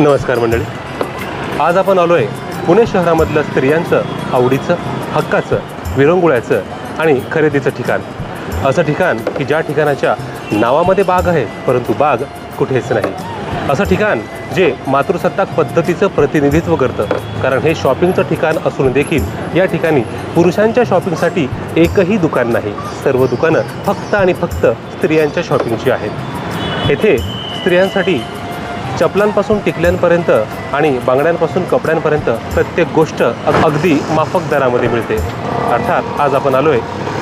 नमस्कार मंडळी. आज आपण आलो आहे पुणे शहरामधलं स्त्रियांचं आवडीचं हक्काचं विरंगुळ्याचं आणि खरेदीचं ठिकाण. असं ठिकाण की ज्या ठिकाणाच्या नावामध्ये बाग आहे परंतु बाग कुठेच नाही. असं ठिकाण जे मातृसत्ताक पद्धतीचं प्रतिनिधित्व करतं. कारण हे शॉपिंगचं ठिकाण असून देखील या ठिकाणी पुरुषांच्या शॉपिंगसाठी एकही दुकान नाही. सर्व दुकानं फक्त आणि फक्त स्त्रियांच्या शॉपिंगची आहेत. येथे स्त्रियांसाठी चपलांपासून टिकल्यांपर्यंत आणि बांगड्यांपासून कपड्यांपर्यंत प्रत्येक गोष्ट अगदी माफक दरामध्ये मिळते. अर्थात आज आपण आलो आहे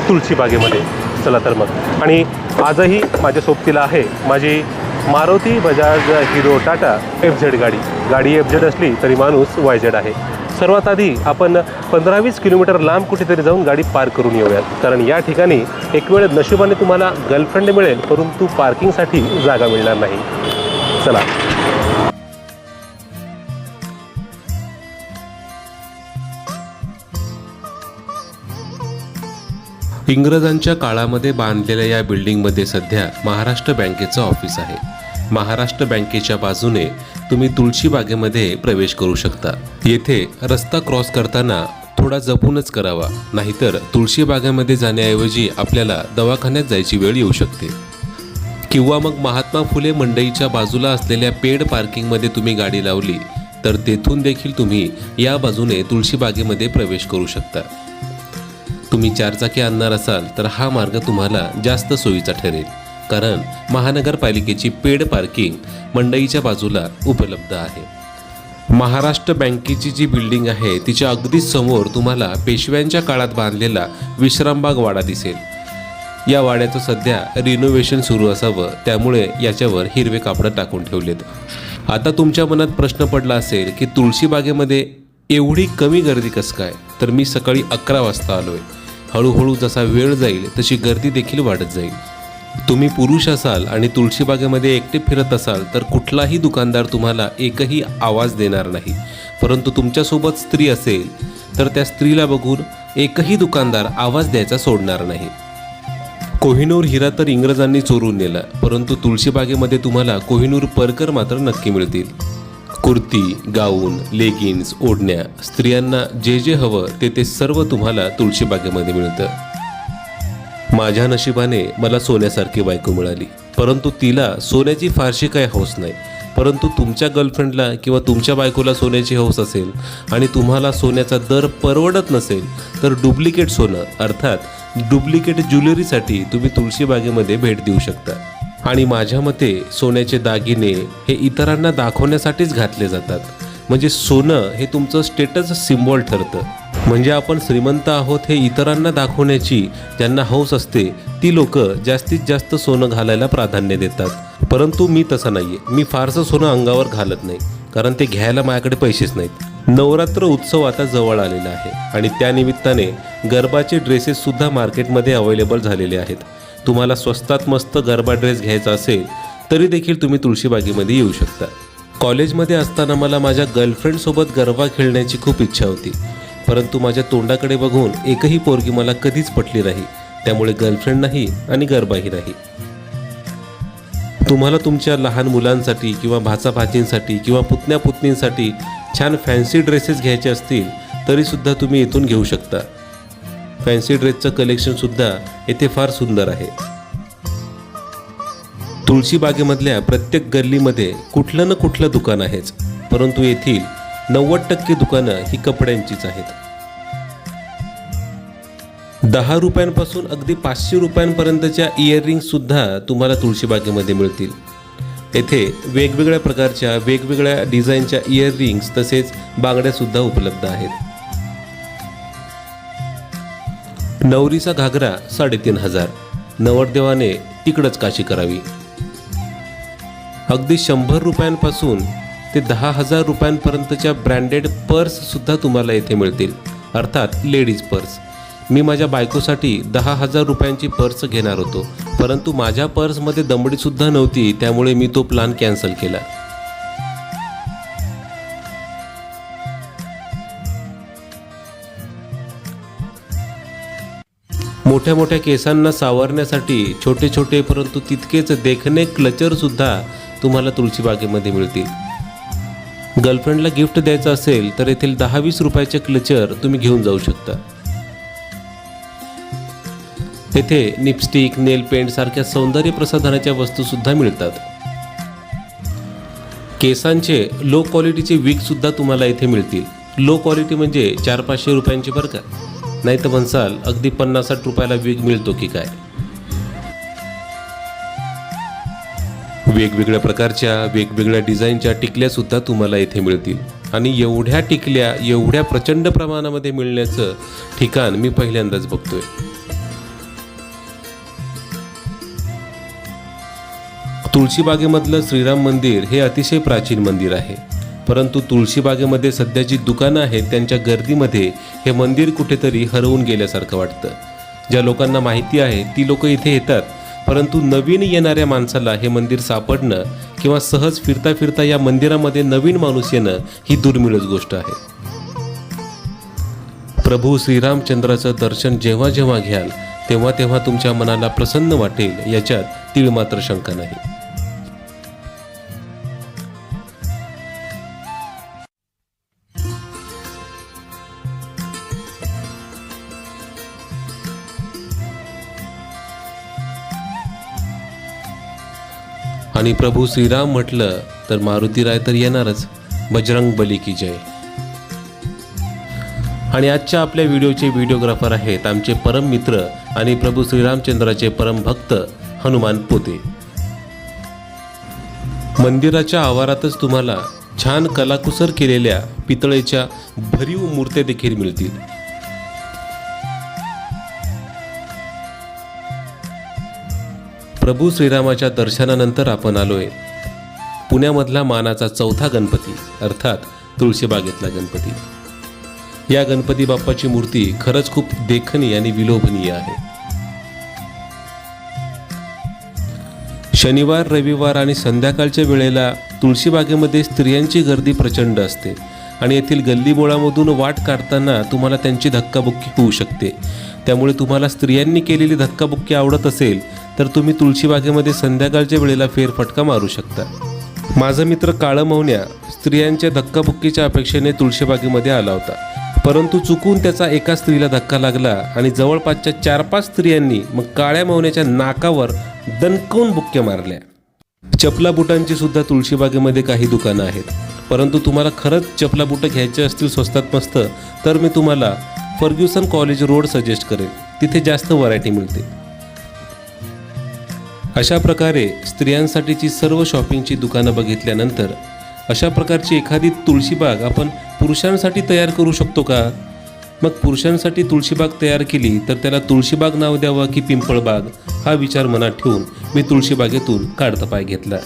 तुळशीबागेमध्ये चला तर मग. आणि आजही माझ्या सोबतीला आहे माझी Maruti Bajaj Hero Tata F Z गाडी. गाडी एफ झेड असली तरी माणूस वाय झेड आहे. सर्वात आधी आपण पंधरा वीस किलोमीटर लांब कुठेतरी जाऊन गाडी पार्क करून येऊयात. कारण या ठिकाणी एक वेळ नशिबाने तुम्हाला गर्लफ्रेंड मिळेल परंतु पार्किंगसाठी जागा मिळणार नाही. चला. इंग्रजांच्या काळामध्ये बांधलेल्या या बिल्डिंगमध्ये सध्या महाराष्ट्र बँकेचं ऑफिस आहे. महाराष्ट्र बँकेच्या बाजूने तुम्ही तुळशी बागेमध्ये प्रवेश करू शकता. येथे रस्ता क्रॉस करताना थोडा जपूनच करावा नाहीतर तुळशी बागेमध्ये जाण्याऐवजी आपल्याला दवाखान्यात जायची वेळ येऊ शकते. किंवा मग महात्मा फुले मंडईच्या बाजूला असलेल्या पेड पार्किंगमध्ये तुम्ही गाडी लावली तर तेथून देखील तुम्ही या बाजूने तुळशी बागेमध्ये प्रवेश करू शकता. तुम्ही चारचाकी आणणार असाल तर हा मार्ग तुम्हाला जास्त सोयीचा ठरेल. कारण महानगरपालिकेची पेड पार्किंग मंडईच्या बाजूला उपलब्ध आहे. महाराष्ट्र बँकेची जी बिल्डिंग आहे तिच्या अगदी समोर तुम्हाला पेशव्यांच्या काळात बांधलेला विश्रामबाग वाडा दिसेल. या वाड्याचं सध्या रिनोव्हेशन सुरू असावं त्यामुळे याच्यावर हिरवे कापडं टाकून ठेवलेत. आता तुमच्या मनात प्रश्न पडला असेल की तुळशीबागेमध्ये एवढी कमी गर्दी कसं काय? तर मी सकाळी अकरा वाजता आलोय. हळूहळू जसा वेळ जाईल तशी गर्दी देखील वाढत जाईल. तुम्ही पुरुष असाल आणि तुळशीबागेमध्ये एकटे फिरत असाल तर कुठलाही दुकानदार तुम्हाला एकही आवाज देणार नाही. परंतु तुमच्यासोबत स्त्री असेल तर त्या स्त्रीला बघून एकही दुकानदार आवाज द्यायचा सोडणार नाही. कोहिनूर हिरा तर इंग्रजांनी चोरून नेला परंतु तुळशीबागेमध्ये तुम्हाला कोहिनूर परकर मात्र नक्की मिळतील. कुर्ती गाऊन लेगिन्स ओढण्या स्त्रियांना जे जे हवं ते ते सर्व तुम्हाला तुळशीबागेमध्ये मिळतं. माझ्या नशिबाने मला सोन्यासारखी बायको मिळाली. परंतु तिला सोन्याची फारशी काही हौस नाही. परंतु तुमच्या गर्लफ्रेंडला किंवा तुमच्या बायकोला सोन्याची हौस असेल आणि तुम्हाला सोन्याचा दर परवडत नसेल तर डुप्लिकेट सोनं अर्थात डुप्लिकेट ज्वेलरीसाठी तुम्ही तुळशीबागेमध्ये भेट देऊ शकता. आणि माझ्या मते सोन्याचे दागिने हे इतरांना दाखवण्यासाठीच घातले जातात. म्हणजे सोनं हे तुमचं स्टेटस सिम्बॉल ठरतं. म्हणजे आपण श्रीमंत आहोत हे इतरांना दाखवण्याची ज्यांना हौस असते ती लोक जास्तीत जास्त सोनं घालायला प्राधान्य देतात. परंतु मी तसं नाहीये. मी फारसं सोनं अंगावर घालत नाही. कारण ते घ्यायला माझ्याकडे पैसेच नाहीत. नवरात्र उत्सव आता जवळ आलेला आहे. आणि त्यानिमित्ताने गरबाचे ड्रेसेस सुद्धा मार्केटमध्ये अवेलेबल झालेले आहेत. तुम्हाला स्वस्तात मस्त गरबा ड्रेस घ्यायचा असेल तरी देखील तुम्ही तुळशीबागेमध्ये येऊ शकता. कॉलेजमध्ये असताना मला माझ्या गर्लफ्रेंडसोबत गरबा खेळण्याची खूप इच्छा होती. परंतु माझ्या तोंडाकडे बघून एकही पोरगी मला कधीच पटली नाही. त्यामुळे गर्लफ्रेंड नाही आणि गरबाही नाही. तुम्हाला तुमच्या लहान मुलांसाठी किंवा भाचा भाचींसाठी किंवा पुतण्या पुतणींसाठी छान फॅन्सी ड्रेसेस घ्यायचे असतील तरीसुद्धा तुम्ही इथून घेऊ शकता. फॅन्सी ड्रेसचं कलेक्शनसुद्धा येथे फार सुंदर आहे. तुळशी बागेमधल्या प्रत्येक गल्लीमध्ये कुठलं ना कुठलं दुकान आहेच परंतु येथील नव्वद टक्के दुकानं ही कपड्यांचीच आहेत. दहा रुपयांपासून अगदी पाचशे रुपयांपर्यंतच्या इयरिंग्स सुद्धा तुम्हाला तुळशीबागेमध्ये मिळतील. येथे वेगवेगळ्या प्रकारच्या वेगवेगळ्या डिझाईनच्या इयररिंग्स तसेच बांगड्या सुद्धा उपलब्ध आहेत. नवरीचा घागरा साडेतीन हजार. नवरदेवाने तिकडच काशी करावी. अगदी शंभर रुपयांपासून ते दहा हजार रुपयांपर्यंतच्या ब्रँडेड पर्ससुद्धा तुम्हाला येथे मिळतील. अर्थात लेडीज पर्स. मी माझ्या बायकोसाठी दहा हजार रुपयांची पर्स घेणार होतो. परंतु माझ्या पर्समध्ये दमडीसुद्धा नव्हती त्यामुळे मी तो प्लान कॅन्सल केला. मोठ्या मोठ्या केसांना सावरण्यासाठी छोटे छोटे परंतु तितकेच देखणे क्लचरसुद्धा तुम्हाला तुळशीबागेमध्ये मिळतील. गर्लफ्रेंडला गिफ्ट द्यायचं असेल तर येथील दहा वीस रुपयाचे क्लचर तुम्ही घेऊन जाऊ शकता. येथे निपस्टिक नेल पेंट सारख्या सौंदर्य प्रसाधनाच्या वस्तूसुद्धा मिळतात. केसांचे लो क्वालिटीचे विकसुद्धा तुम्हाला इथे मिळतील. लो क्वालिटी म्हणजे चार पाचशे रुपयांचे बरं का. नाही तर म्हणसाल अगदी पन्नास साठ रुपयाला वेग मिळतो की काय? वेगवेगळ्या प्रकारच्या वेगवेगळ्या डिझाईनच्या टिकल्या सुद्धा तुम्हाला इथे मिळतील. आणि एवढ्या टिकल्या एवढ्या प्रचंड प्रमाणामध्ये मिळण्याचं ठिकाण मी पहिल्यांदाच बघतोय. तुळशीबागेमधलं श्रीराम मंदिर हे अतिशय प्राचीन मंदिर आहे. परंतु तुळशीबागेमध्ये सध्या जी दुकानं आहेत त्यांच्या गर्दीमध्ये हे मंदिर कुठेतरी हरवून गेल्यासारखं वाटतं. ज्या लोकांना माहिती आहे ती लोक इथे येतात. परंतु नवीन येणाऱ्या माणसाला हे मंदिर सापडणं किंवा सहज फिरता फिरता या मंदिरामध्ये नवीन माणूस येणं ही दुर्मिळच गोष्ट आहे. प्रभू श्रीरामचंद्राचं दर्शन जेव्हा जेव्हा घ्याल तेव्हा तेव्हा तुमच्या मनाला प्रसन्न वाटेल याच्यात तीळ मात्र शंका नाही. आणि प्रभू श्रीराम म्हटलं तर मारुती राय तर येणारच. बजरंग बली की जय. आणि आजच्या आपल्या व्हिडिओचे व्हिडिओग्राफर आहेत आमचे परम मित्र आणि प्रभू श्रीरामचंद्राचे परम भक्त हनुमान पोते. मंदिराच्या आवारातच तुम्हाला छान कलाकुसर केलेल्या पितळेच्या भरीव मूर्त्या देखील मिळतील. प्रभू श्रीरामाच्या दर्शनानंतर आपण आलोय. पुण्यामधला मानाचा चौथा गणपती अर्थात तुळशीबागेतला गणपती. या गणपती बाप्पाची मूर्ती खरंच खूप देखणी आणि विलोभनीय आहे. शनिवार रविवार आणि संध्याकाळच्या वेळेला तुळशीबागेमध्ये स्त्रियांची गर्दी प्रचंड असते आणि येथील गल्लीबोळामधून वाट काढताना तुम्हाला त्यांची धक्काबुक्की होऊ शकते. त्यामुळे तुम्हाला स्त्रियांनी केलेली धक्काबुक्की आवडत असेल तर तुम्ही तुळशीबागेमध्ये संध्याकाळच्या वेळेला फेरफटका मारू शकता. माझा मित्र काळं मौन्या स्त्रियांच्या धक्काबुक्कीच्या अपेक्षेने तुळशीबागेमध्ये आला होता. परंतु चुकून त्याचा एका स्त्रीला धक्का लागला आणि जवळपासच्या चार पाच स्त्रियांनी मग काळ्या मौन्याच्या नाकावर दणकवून बुक्क्या मारल्या. चपला बुटांची सुद्धा तुळशीबागेमध्ये काही दुकानं आहेत. परंतु तुम्हाला खरंच चपला बुटं घ्यायचे असतील स्वस्तात मस्त तर मी तुम्हाला फर्ग्युसन कॉलेज रोड सजेस्ट करेन. तिथे जास्त व्हरायटी मिळते. अशा प्रकारे स्त्रियांसाठीची सर्व शॉपिंगची दुकानं बघितल्यानंतर अशा प्रकारची एखादी तुळशीबाग आपण पुरुषांसाठी तयार करू शकतो का? मग पुरुषांसाठी तुळशीबाग तयार केली तर त्याला तुळशीबाग नाव द्यावं की पिंपळबाग हा विचार मनात ठेवून मी तुळशीबागेतून काढता पाय घेतला.